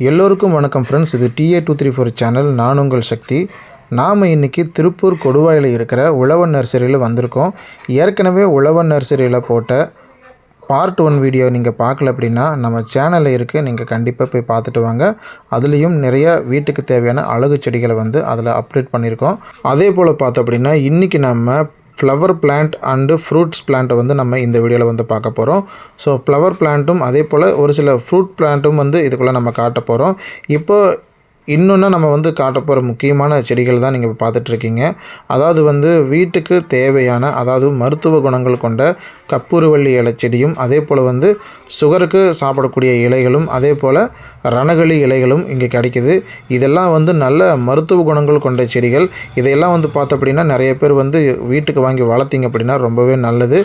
எல்லோருக்கும் வணக்கம் ஃப்ரெண்ட்ஸ் இது TA two three four channel நான் உங்கள் சக்தி. நாம் இன்றைக்கி திருப்பூர் கொடுவாயில் இருக்கிற உழவன் நர்சரியில் வந்திருக்கோம். ஏற்கனவே உழவன் நர்சரியில் போட்ட பார்ட் ஒன் வீடியோ நீங்கள் பார்க்கல அப்படின்னா நம்ம சேனலில் இருக்குது நீங்கள் கண்டிப்பாக போய் பார்த்துட்டு வாங்க. அதுலேயும் நிறைய வீட்டுக்கு தேவையான அழகு செடிகளை வந்து அதில் அப்டேட் பண்ணியிருக்கோம். அதே போல் பார்த்தோம் அப்படின்னா இன்றைக்கி நம்ம ஃப்ளவர் பிளான்ட் அண்டு ஃப்ரூட்ஸ் பிளான்ட்டை வந்து நம்ம இந்த வீடியோவில் வந்து பார்க்க போகிறோம் ஸோ ஃப்ளவர் பிளான்ட்டும் அதே போல் ஒரு சில ஃப்ரூட் பிளான்ட்டும் வந்து இதுக்குள்ளே நம்ம காட்ட போகிறோம் இப்போ இன்னொன்று நம்ம வந்து காட்ட போகிற முக்கியமான செடிகள் தான் நீங்கள் பார்த்துட்ருக்கீங்க. அதாவது வந்து வீட்டுக்கு தேவையான அதாவது மருத்துவ குணங்கள் கொண்ட கப்பூருவள்ளி இலை செடியும் அதே போல் வந்து சுகருக்கு சாப்பிடக்கூடிய இலைகளும் அதே போல் ரணகளி இலைகளும் இங்கே கிடைக்குது. இதெல்லாம் வந்து நல்ல மருத்துவ குணங்கள் கொண்ட செடிகள். இதையெல்லாம் வந்து பார்த்தோம் அப்படின்னா நிறைய பேர் வந்து வீட்டுக்கு வாங்கி வளர்த்திங்க அப்படின்னா ரொம்பவே நல்லது.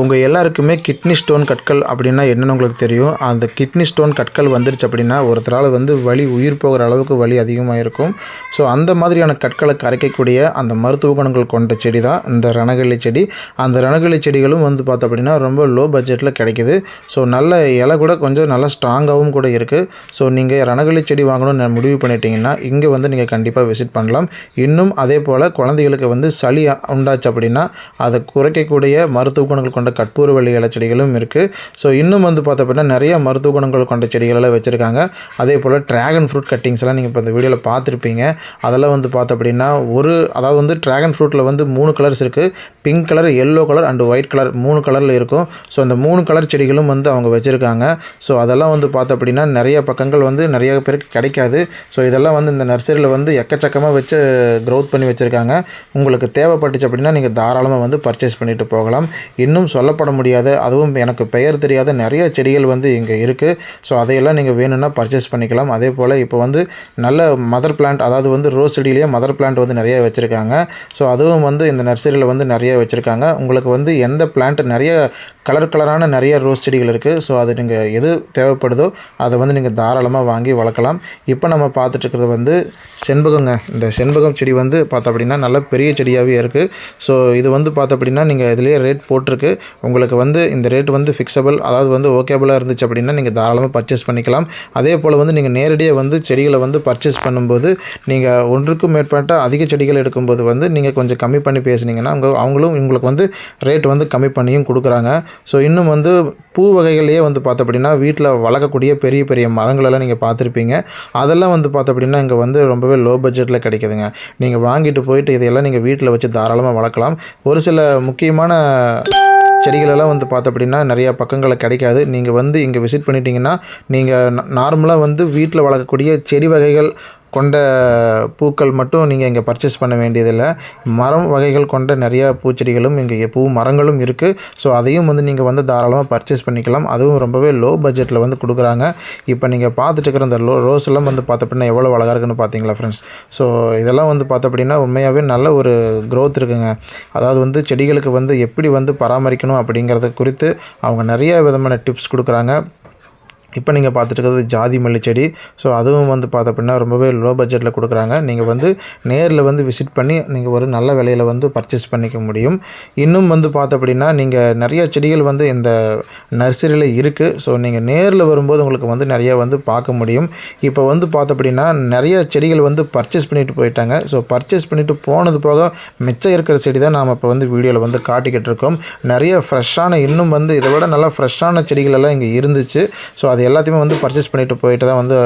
உங்கள் எல்லாருக்குமே கிட்னி ஸ்டோன் கற்கள் அப்படின்னா என்னென்னு உங்களுக்கு தெரியும். அந்த கிட்னி ஸ்டோன் கற்கள் வந்துருச்சு அப்படின்னா ஒருத்தரால் வந்து வலி உயிர் போகிற அளவுக்கு வலி அதிகமாக இருக்கும். ஸோ அந்த மாதிரியான கற்களை கரைக்கக்கூடிய அந்த மருத்துவ குணங்கள் கொண்ட செடி தான் இந்த ரணகல்லி செடி. அந்த ரணகல்லி செடிகளும் வந்து பார்த்தோம் அப்படின்னா ரொம்ப லோ பட்ஜெட்டில் கிடைக்கிது. ஸோ நல்ல இலை கூட கொஞ்சம் நல்லா ஸ்ட்ராங்காகவும் கூட இருக்குது ஸோ நீங்கள் ரணகல்லி செடி வாங்கணும்னு முடிவு பண்ணிட்டீங்கன்னா இங்கே வந்து நீங்கள் கண்டிப்பாக விசிட் பண்ணலாம். இன்னும் அதே போல் குழந்தைகளுக்கு வந்து சளி உண்டாச்சு அப்படின்னா அதை குறைக்கக்கூடிய மருத்துவ குணங்கள் கொண்ட கற்பூரவள்ளி இலை செடிகளும் இருக்குது ஸோ இன்னும் வந்து பார்த்தோம் அப்படின்னா நிறைய மருத்துவ குணங்கள் கொண்ட செடிகளெல்லாம் வச்சுருக்காங்க. அதே போல் ட்ராகன் ஃப்ரூட் கட்டிங்ஸ் எல்லாம் நீங்கள் இப்போ இந்த வீடியோவில் பார்த்துருப்பீங்க. அதெல்லாம் வந்து பார்த்த அப்படின்னா ஒரு அதாவது வந்து ட்ராகன் ஃப்ரூட்டில் வந்து மூணு கலர்ஸ் இருக்குது pink colour yellow colour and white colour மூணு கலரில் இருக்கும். ஸோ அந்த மூணு கலர் செடிகளும் வந்து அவங்க வச்சுருக்காங்க. ஸோ அதெல்லாம் வந்து பார்த்த அப்படின்னா நிறைய பக்கங்கள் வந்து நிறைய பேருக்கு கிடைக்காது. ஸோ இதெல்லாம் வந்து இந்த நர்சரியில் வந்து எக்கச்சக்கமாக வச்சு க்ரோத் பண்ணி வச்சுருக்காங்க. உங்களுக்கு தேவைப்பட்டுச்சு அப்படின்னா நீங்கள் தாராளமாக வந்து பர்ச்சேஸ் பண்ணிட்டு போகலாம். இன்னும் சொல்லப்பட முடியாத. அதுவும் எனக்கு பெயர் தெரியாத நிறைய செடிகள் வந்து இங்கே இருக்குது ஸோ அதையெல்லாம் நீங்கள் வேணும்னா பர்ச்சேஸ் பண்ணிக்கலாம். அதே போல் இப்போ வந்து நல்ல மதர் பிளான்ட் அதாவது வந்து ரோஸ் செடியிலேயே மதர் பிளான்ட் வந்து நிறைய வச்சுருக்காங்க. ஸோ அதுவும் வந்து இந்த நர்சரியில் வந்து நிறைய வச்சுருக்காங்க. உங்களுக்கு வந்து எந்த பிளான்ட் நிறைய கலர் கலரான நிறைய ரோஸ் செடிகள் இருக்குது ஸோ அது நீங்கள் எது தேவைப்படுதோ அதை வந்து நீங்கள் தாராளமாக வாங்கி வளர்க்கலாம். இப்போ நம்ம பார்த்துட்ருக்கிறது வந்து செண்பகங்க. இந்த செண்பகம் செடி வந்து பார்த்தோம் அப்படின்னா நல்ல பெரிய செடியாகவே இருக்குது ஸோ இது வந்து பார்த்தோம் அப்படின்னா நீங்கள் இதிலே ரேட் போட்டிருக்கு. உங்களுக்கு வந்து இந்த ரேட் வந்து ஃபிக்ஸபிள் அதாவது வந்து ஓகேபிளாக இருந்துச்சு அப்படின்னா நீங்கள் தாராளமாக பர்ச்சேஸ் பண்ணிக்கலாம். அதே போல் வந்து நீங்கள் நேரடியாக வந்து செடிகளை வந்து பர்ச்சேஸ் பண்ணும்போது நீங்கள் ஒன்றுக்கும் மேற்பட்ட அதிக செடிகள் எடுக்கும்போது வந்து நீங்கள் கொஞ்சம் கம்மி பண்ணி பேசுனீங்கன்னா அவங்க அவங்களும் உங்களுக்கு வந்து ரேட் வந்து கம்மி பண்ணியும் கொடுக்குறாங்க. ஸோ இன்னும் வந்து பூ வகைகள்லேயே வந்து பார்த்த அப்படின்னா வீட்டில் வளர்க்கக்கூடிய பெரிய பெரிய மரங்களெல்லாம் நீங்கள் பார்த்துருப்பீங்க. அதெல்லாம் வந்து பார்த்த அப்படின்னா இங்கே வந்து ரொம்பவே லோ பட்ஜெட்டில் கிடைக்குதுங்க. நீங்கள் வாங்கிட்டு போயிட்டு இதையெல்லாம் நீங்கள் வீட்டில் வச்சு தாராளமாக வளர்க்கலாம். ஒரு சில முக்கியமான செடிகளெல்லாம் வந்து பார்த்த அப்படின்னா நிறையா பக்கங்களில் கிடைக்காது. நீங்கள் வந்து இங்கே விசிட் பண்ணிட்டீங்கன்னா நீங்கள் நார்மலாக வந்து வீட்டில் வளர்க்கக்கூடிய செடி வகைகள் கொண்ட பூக்கள் மட்டும் நீங்கள் இங்கே பர்ச்சேஸ் பண்ண வேண்டியதில்லை. மரம் வகைகள் கொண்ட நிறையா பூச்செடிகளும் இங்கே பூ மரங்களும் இருக்குது ஸோ அதையும் வந்து நீங்கள் வந்து தாராளமாக பர்ச்சேஸ் பண்ணிக்கலாம். அதுவும் ரொம்பவே லோ பட்ஜெட்டில் வந்து கொடுக்குறாங்க. இப்போ நீங்கள் பார்த்துட்டு இருக்கிற அந்த லோ ரோஸ் எல்லாம் வந்து பார்த்த அப்படின்னா எவ்வளோ அழகாக இருக்குன்னு பார்த்தீங்களா ஃப்ரெண்ட்ஸ் ஸோ இதெல்லாம் வந்து பார்த்த அப்படின்னா உண்மையாகவே நல்ல ஒரு க்ரோத் இருக்குங்க. அதாவது வந்து செடிகளுக்கு வந்து எப்படி வந்து பராமரிக்கணும் அப்படிங்கிறது குறித்து அவங்க நிறைய விதமான டிப்ஸ் கொடுக்குறாங்க. இப்போ நீங்கள் பார்த்துட்டு இருக்கிறது ஜாதி மல்லி செடி. ஸோ அதுவும் வந்து பார்த்த அப்படின்னா ரொம்பவே லோ பட்ஜெட்டில் கொடுக்குறாங்க. நீங்கள் வந்து நேரில் வந்து விசிட் பண்ணி நீங்கள் ஒரு நல்ல விலையில் வந்து பர்ச்சேஸ் பண்ணிக்க முடியும். இன்னும் வந்து பார்த்த அப்படின்னா நீங்கள் நிறைய செடிகள் வந்து இந்த நர்சரியில் இருக்குது ஸோ நீங்கள் நேரில் வரும்போது உங்களுக்கு வந்து நிறைய வந்து பார்க்க முடியும். இப்போ வந்து பார்த்த அப்படின்னா நிறைய செடிகள் வந்து பர்ச்சேஸ் பண்ணிட்டு போயிட்டாங்க. ஸோ பர்ச்சேஸ் பண்ணிவிட்டு போனது போக மிச்சம் இருக்கிற செடி தான் நாம் இப்போ வந்து வீடியோவில் வந்து காட்டிக்கிட்டு இருக்கோம். நிறைய ஃப்ரெஷ்ஷான இன்னும் வந்து இதை விட நல்லா ஃப்ரெஷ்ஷான செடிகள் எல்லாம் இங்கே இருந்துச்சு. ஸோ அது எல்லாத்தையுமே வந்து பர்ச்சேஸ் பண்ணிட்டு போயிட்டு தான் வந்து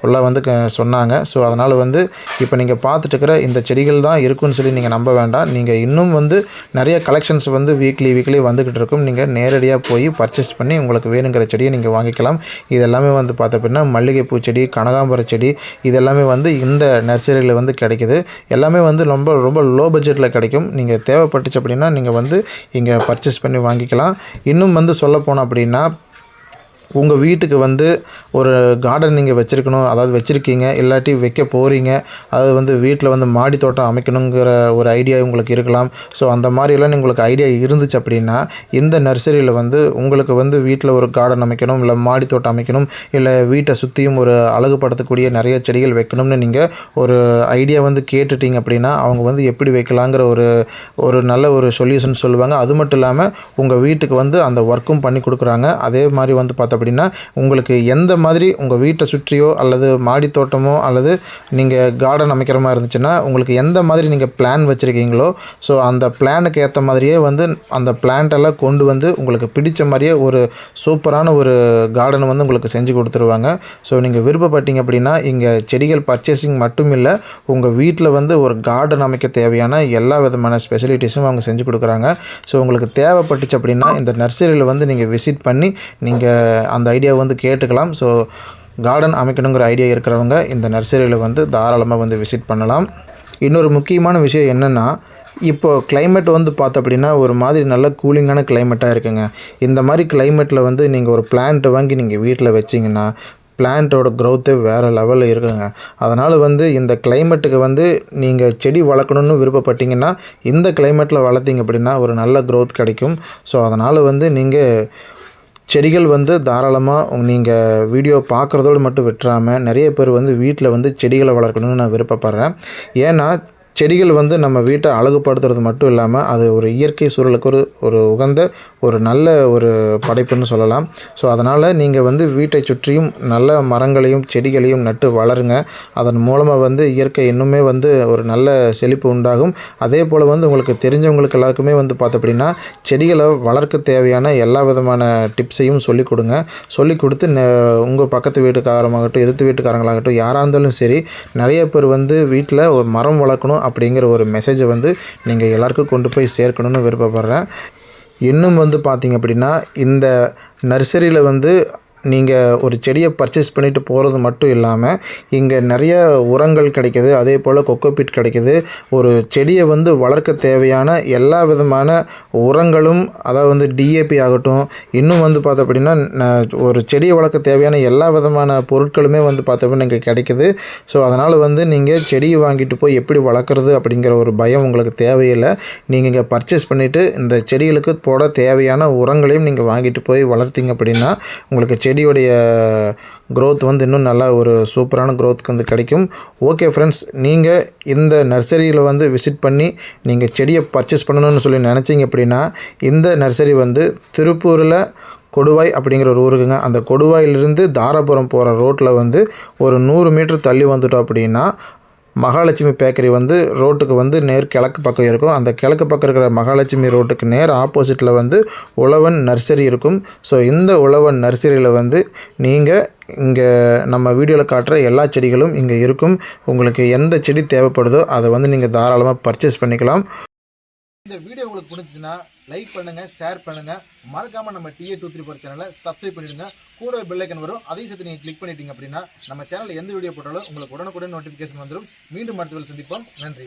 உள்ளே வந்து க- சொன்னாங்க. ஸோ அதனால் வந்து இப்போ நீங்கள் பார்த்துட்டு இருக்கிற இந்த செடிகள் தான் இருக்குன்னு சொல்லி நீங்கள் நம்ப வேண்டாம். நீங்கள் இன்னும் வந்து நிறைய கலெக்ஷன்ஸ் வந்து வீக்லி வீக்லி வந்துக்கிட்டு இருக்கும் நீங்கள் நேரடியாக போய் பர்ச்சேஸ் பண்ணி உங்களுக்கு வேணுங்கிற செடியை நீங்கள் வாங்கிக்கலாம். இது எல்லாமே வந்து பார்த்த அப்படின்னா மல்லிகைப்பூ செடி கனகாம்பர செடி இது எல்லாமே வந்து இந்த நர்சரியில் வந்து கிடைக்குது. எல்லாமே வந்து ரொம்ப ரொம்ப லோ பட்ஜெட்டில் கிடைக்கும். நீங்கள் தேவைப்பட்டுச்சு அப்படின்னா நீங்கள் வந்து இங்கே பர்ச்சேஸ் பண்ணி வாங்கிக்கலாம். இன்னும் வந்து சொல்ல போனோம் அப்படின்னா உங்கள் வீட்டுக்கு வந்து ஒரு கார்டன் நீங்கள் வச்சுருக்கணும் அதாவது வச்சுருக்கீங்க இல்லாட்டி வைக்க போகிறீங்க அதாவது வந்து வீட்டில் வந்து மாடி தோட்டம் அமைக்கணுங்கிற ஒரு ஐடியா உங்களுக்கு இருக்கலாம். ஸோ அந்த மாதிரிலாம் உங்களுக்கு ஐடியா இருந்துச்சு அப்படின்னா இந்த நர்சரியில் வந்து உங்களுக்கு வந்து வீட்டில் ஒரு கார்டன் அமைக்கணும் இல்லை மாடி தோட்டம் அமைக்கணும் இல்லை வீட்டை சுற்றியும் ஒரு அழகுபடுத்தக்கூடிய நிறைய செடிகள் வைக்கணும்னு நீங்கள் ஒரு ஐடியா வந்து கேட்டுட்டீங்க அப்படின்னா அவங்க வந்து எப்படி வைக்கலாங்கிற ஒரு ஒரு நல்ல ஒரு சொல்யூஷன் சொல்லுவாங்க. அது மட்டும் இல்லாமல் உங்கள் வீட்டுக்கு வந்து அந்த ஒர்க்கும் பண்ணி கொடுக்குறாங்க. அதே மாதிரி வந்து பார்த்தா அப்படின்னா உங்களுக்கு எந்த மாதிரி உங்கள் வீட்டை சுற்றியோ அல்லது மாடி தோட்டமோ அல்லது நீங்கள் கார்டன் அமைக்கிற மாதிரி இருந்துச்சுன்னா உங்களுக்கு எந்த மாதிரி நீங்கள் பிளான் வச்சுருக்கீங்களோ ஸோ அந்த பிளானுக்கு ஏற்ற மாதிரியே வந்து அந்த பிளான்ட்டெல்லாம் கொண்டு வந்து உங்களுக்கு பிடிச்ச மாதிரியே ஒரு சூப்பரான ஒரு கார்டன் வந்து உங்களுக்கு செஞ்சு கொடுத்துருவாங்க. ஸோ நீங்கள் விருப்பப்பட்டீங்க அப்படின்னா இங்கே செடிகள் பர்ச்சேசிங் மட்டும் இல்லை உங்கள் வீட்டில் வந்து ஒரு கார்டன் அமைக்க தேவையான எல்லா விதமான ஸ்பெசிலிட்டிஸும் அவங்க செஞ்சு கொடுக்குறாங்க. ஸோ உங்களுக்கு தேவைப்பட்டுச்சு அப்படின்னா இந்த நர்சரியில் வந்து நீங்கள் விசிட் பண்ணி நீங்கள் அந்த ஐடியா வந்து கேட்டுக்கலாம். ஸோ கார்டன் அமைக்கணுங்கிற ஐடியா இருக்கிறவங்க இந்த நர்சரியில் வந்து தாராளமாக வந்து விசிட் பண்ணலாம். இன்னொரு முக்கியமான விஷயம் என்னென்னா இப்போது கிளைமேட் வந்து பார்த்த அப்படின்னா ஒரு மாதிரி நல்ல கூலிங்கான கிளைமேட்டாக இருக்குங்க. இந்த மாதிரி கிளைமேட்டில் வந்து நீங்கள் ஒரு பிளான்ட் வாங்கி நீங்கள் வீட்டில் வச்சிங்கன்னா பிளான்ட்டோட க்ரோத்தே வேறு லெவலில் இருக்குங்க. அதனால் வந்து இந்த கிளைமேட்டுக்கு வந்து நீங்கள் செடி வளர்க்கணுன்னு விருப்பப்பட்டீங்கன்னா இந்த கிளைமேட்டில் வளர்த்தீங்க அப்படின்னா ஒரு நல்ல க்ரோத் கிடைக்கும். ஸோ அதனால் வந்து நீங்கள் செடிகள் வந்து தாராளமாக நீங்கள் வீடியோ பார்க்குறதோடு மட்டும் விட்டுறாமல் நிறைய பேர் வந்து வீட்டில் வந்து செடிகளை வளர்க்கணும்னு நான் விருப்பப்படுறேன். ஏன்னா செடிகள் வந்து நம்ம வீட்டை அழகுபடுத்துறது மட்டும் இல்லாமல் அது ஒரு இயற்கை சூழலுக்கு ஒரு ஒரு உகந்த ஒரு நல்ல ஒரு படைப்புன்னு சொல்லலாம். ஸோ அதனால் நீங்கள் வந்து வீட்டை சுற்றியும் நல்ல மரங்களையும் செடிகளையும் நட்டு வளருங்க. அதன் மூலமாக வந்து இயற்கை இன்னுமே வந்து ஒரு நல்ல செழிப்பு உண்டாகும். அதே போல் வந்து உங்களுக்கு தெரிஞ்சவங்களுக்கு எல்லாருக்குமே வந்து பார்த்த அப்படின்னா செடிகளை வளர்க்க தேவையான எல்லா விதமான டிப்ஸையும் சொல்லிக் கொடுங்க. சொல்லிக் கொடுத்து உங்கள் பக்கத்து வீட்டுக்காரமாகட்டும் எதிர்த்து வீட்டுக்காரங்களாகட்டும் யாராக இருந்தாலும் சரி நிறைய பேர் வந்து வீட்டில் ஒரு மரம் வளர்க்கணும். அப்படிங்கிற ஒரு மெசேஜை வந்து நீங்கள் எல்லாருக்கும் கொண்டு போய் சேர்க்கணும்னு விருப்பப்படுறேன். இன்னும் வந்து பார்த்தீங்க அப்படின்னா இந்த நர்சரியில் வந்து நீங்கள் ஒரு செடியை பர்ச்சேஸ் பண்ணிட்டு போகிறது மட்டும் இல்லாமல் இங்கே நிறைய உரங்கள் கிடைக்கிது. அதே போல் கொக்கோபிட் கிடைக்கிது. ஒரு செடியை வந்து வளர்க்க தேவையான எல்லா விதமான உரங்களும் அதாவது வந்து டிஏபி ஆகட்டும் இன்னும் வந்து பார்த்த அப்படின்னா ஒரு செடியை வளர்க்க தேவையான எல்லா விதமான பொருட்களுமே வந்து பார்த்தோம்னா இங்கே கிடைக்கிது. ஸோ அதனால் வந்து நீங்கள் செடியை வாங்கிட்டு போய் எப்படி வளர்க்குறது அப்படிங்கிற ஒரு பயம் உங்களுக்கு தேவையில்லை. நீங்கள் இங்கே பர்ச்சேஸ் பண்ணிவிட்டு இந்த செடிகளுக்கு போட தேவையான உரங்களையும் நீங்கள் வாங்கிட்டு போய் வளர்த்தீங்க அப்படின்னா உங்களுக்கு செடியுடைய க்ரோத் வந்து இன்னும் நல்லா ஒரு சூப்பரான க்ரோத்துக்கு வந்து கிடைக்கும். ஓகே ஃப்ரெண்ட்ஸ் நீங்கள் இந்த நர்சரியில் வந்து விசிட் பண்ணி நீங்கள் செடியை பர்ச்சேஸ் பண்ணணும்னு சொல்லி நினச்சிங்க அப்படின்னா இந்த நர்சரி வந்து திருப்பூரில் கொடுவாய் அப்படிங்கிற ஒரு ஊருக்குங்க. அந்த கொடுவாயிலிருந்து தாராபுரம் போகிற ரோட்டில் வந்து ஒரு நூறு மீட்டர் தள்ளி வந்துட்டோம் அப்படின்னா மகாலட்சுமி பேக்கரி வந்து ரோட்டுக்கு வந்து நேர் கிழக்கு பக்கம் இருக்கும். அந்த கிழக்கு பக்கம் இருக்கிற மகாலட்சுமி ரோட்டுக்கு நேர் ஆப்போசிட்டில் வந்து உழவன் நர்சரி இருக்கும். ஸோ இந்த உழவன் நர்சரியில் வந்து நீங்கள் இங்கே நம்ம வீடியோவில் காட்டுற எல்லா செடிகளும் இங்கே இருக்கும். உங்களுக்கு எந்த செடி தேவைப்படுதோ அதை வந்து நீங்கள் தாராளமாக பர்ச்சேஸ் பண்ணிக்கலாம். இந்த வீடியோ உங்களுக்கு பிடிச்சிச்சுன்னா லைக் பண்ணுங்கள் ஷேர் பண்ணுங்கள் மறக்காமல் நம்ம டிஏ டூ த்ரீ ஃபோர் சேனலை சப்ஸ்கிரைப் பண்ணிடுங்க. கூட பில்லக்கன் வரும். அதையும் சேர்த்து நீங்கள் கிளிக் பண்ணிட்டீங்க அப்படின்னா நம்ம சேனலில் எந்த வீடியோ போட்டாலும் உங்களுக்கு உடனுக்குடன் நோட்டிஃபிகேஷன் வந்துடும் மீண்டும் அடுத்த சந்திப்போம். நன்றி.